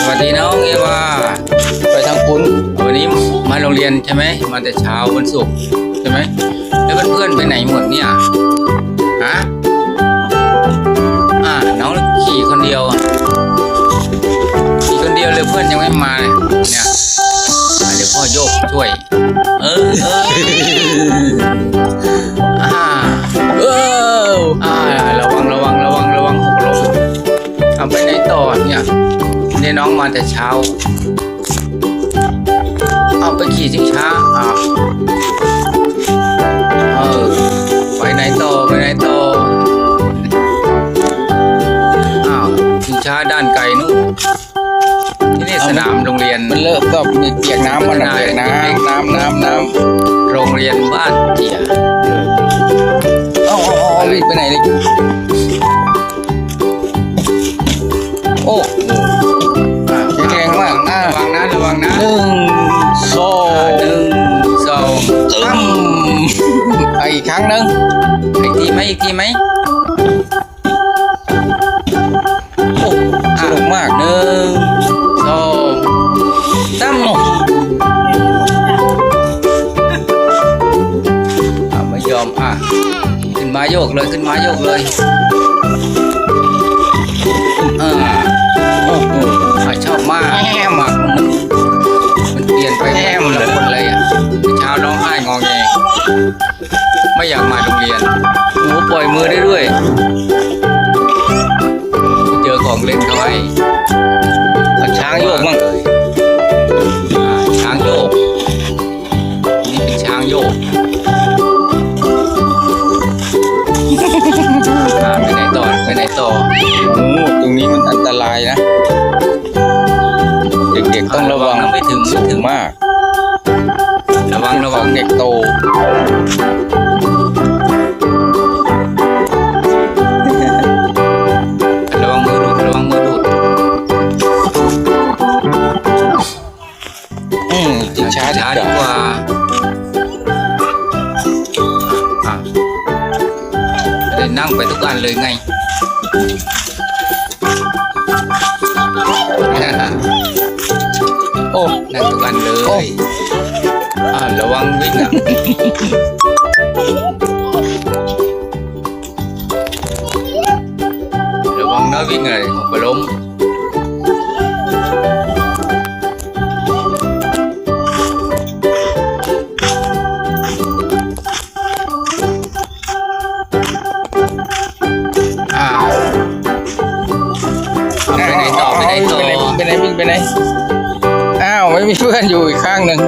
สวัสดีน้องเอวาไปทางคุณวันนี้มาโรงเรียนใช่ไหมมาแต่เช้าวันศุกร์ใช่ไหมแล้วเพื่อนๆไปไหนหมดเนี่ยฮะอ่าน้องขี่คนเดียวอะขี่คนเดียวเลยเพื่อนยังไม่มาเลยเนี่ยอะเดี๋ยวพ่อโยกช่วย เออเอออ่าเอออ่าระวังระวังระวังระวังหกล้มทำไปไหนต่อเนี่ยเนี่ยน้องมาแต่เช้า เอาไปขี่ชิงช้าอ่าเออไปไหนต่อไปไหนต่ออ้าวชิงช้าด้านไกลนู้นที่นี่สนามโรงเรียนมันเลิกก็มีเปียกน้ำมันเปียกน้ำน้ำน้ำน้โรงเรียนบ้านเจีย ครั้งหนึ่งอีกทีไหมอีกทีไหมโอ้สนุกมากหนึ่งสองสามอะไม่ยอมอะ ขึ้นมาโยกเลยขึ้นมาโยกเลย มือได้ด้วยเจอของเล่นเขาให้เอาช้างโยกมั่งเลยอ่าช้างโยก นี่เป็นช้างโยกอ่าไปไหนต่อไปไหนต่อโอ้ตรงนี้มันอันตรายนะ เด็กๆต้องระวังนะไม่ถึงสูไม่ถึงงมาก ระวังระขวัองงเด็กโต จิงช้าดีช้ากดีว่ากว่าอะจะได้นั่งไปทุกอันเลย ไปไหน อ้าว ไม่มีเพื่อนอยู่อีกข้างหนึ่ง